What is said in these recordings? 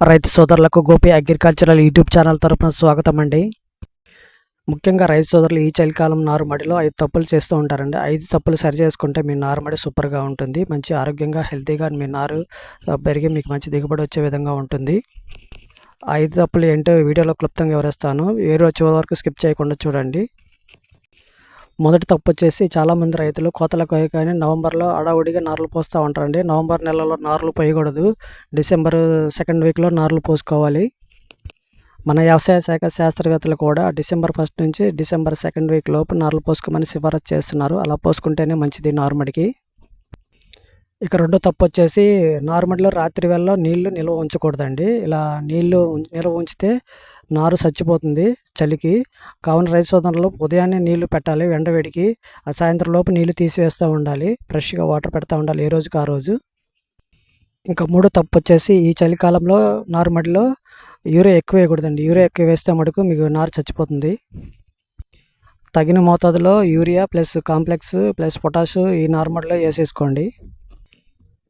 రైతు సోదరులకు Gopi agricultural YouTube channel తరపున స్వాగతం అండి ముఖ్యంగా రైతు సోదరులు ఈ చలికాలం నారుమడిలో ఐదు తప్పులు చేస్తూ ఉంటారండి. ఐదు తప్పులు సరి చేసుకుంటే మీ నారుమడి సూపర్గా ఉంటుంది. మంచి ఆరోగ్యంగా హెల్తీగా మీ నారు పెరిగి మీకు మంచి దిగుబడి వచ్చే విధంగా ఉంటుంది. ఐదు తప్పులు ఏంటో వీడియోలో క్లుప్తంగా వివరిస్తాను. వీడియో వచ్చే వరకు స్కిప్ చేయకుండా చూడండి. మొదటి తప్పు వచ్చేసి చాలామంది రైతులు కోతలకు కానీ నవంబర్లో అడావుడిగా నార్లు పోస్తూ ఉంటారండి. నవంబర్ నెలలో నార్లు పోయకూడదు. డిసెంబర్ సెకండ్ వీక్లో నార్లు పోసుకోవాలి. మన వ్యవసాయ శాఖ శాస్త్రవేత్తలు కూడా డిసెంబర్ ఫస్ట్ నుంచి డిసెంబర్ సెకండ్ వీక్ లోపు నార్లు పోసుకోమని సిఫారసు చేస్తున్నారు. అలా పోసుకుంటేనే మంచిది నార్మడికి. ఇక రెండో తప్పు వచ్చేసి నార్మల్లో రాత్రి వేళ నీళ్ళు నిల్వ ఉంచకూడదండి. ఇలా నీళ్ళు ఉం- నిల్వ ఉంచితే నారు చచ్చిపోతుంది చలికి. కావున రైతు సోదరులు ఉదయాన్నే నీళ్ళు పెట్టాలి ఎండవేడికి ఆ సాయంత్రం లోపు నీళ్ళు తీసివేస్తూ ఉండాలి ఫ్రెష్గా వాటర్ పెడతా ఉండాలి ఏ రోజుకి ఆ రోజు. ఇంకా మూడో తప్పు వచ్చేసి ఈ చలికాలంలో నారుమడిలో యూరియా ఎక్కువ వేయకూడదండి. యూరియా ఎక్కువ వేస్తే మటుకు మీకు నారు చచ్చిపోతుంది. తగిన మోతాదులో urea plus complex plus potash ఈ నార్మల్లో వేసేసుకోండి.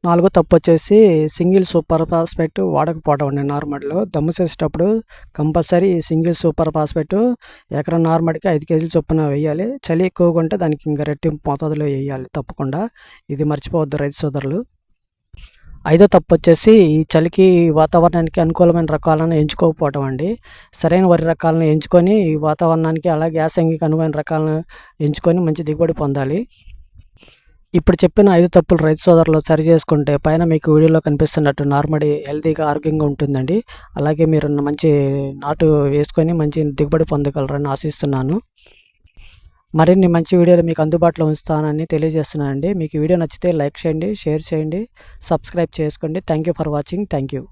నాలుగో తప్పు వచ్చేసి సింగిల్ సూపర్ ఫాస్ఫేట్ వాడకపోవడం అండి నార్మల్లో. దమ్ము చేసేటప్పుడు కంపల్సరీ సింగిల్ సూపర్ ఫాస్ఫేట్ ఎకరం నార్మల్కి ఐదు కేజీలు చొప్పున వేయాలి. చలి ఎక్కువగా ఉంటే దానికి ఇంకా రెట్టింపు మోతాదులో వేయాలి తప్పకుండా. ఇది మర్చిపోవద్దు రైతు సోదరులు. ఐదో తప్పు వచ్చేసి ఈ చలికి వాతావరణానికి అనుకూలమైన రకాలను ఎంచుకోకపోవటం అండి. సరైన వరి రకాలను ఎంచుకొని ఈ వాతావరణానికి అలాగే యాసంగికి అనువైన రకాలను ఎంచుకొని మంచి దిగుబడి పొందాలి. ఇప్పుడు చెప్పిన ఐదు తప్పులు రైతు సోదరులు సరి చేసుకుంటే పైన మీకు వీడియోలో కనిపిస్తున్నట్టు నార్మడి హెల్తీగా ఆరోగ్యంగా ఉంటుందండి. అలాగే మీరు మంచి నాటు వేసుకొని మంచి దిగుబడి పొందగలరని ఆశిస్తున్నాను. మరిన్ని మంచి వీడియోలు మీకు అందుబాటులో ఉంచుతానని తెలియజేస్తున్నానండి. మీకు వీడియో నచ్చితే లైక్ చేయండి షేర్ చేయండి సబ్స్క్రైబ్ చేసుకోండి. Thank you for watching. Thank you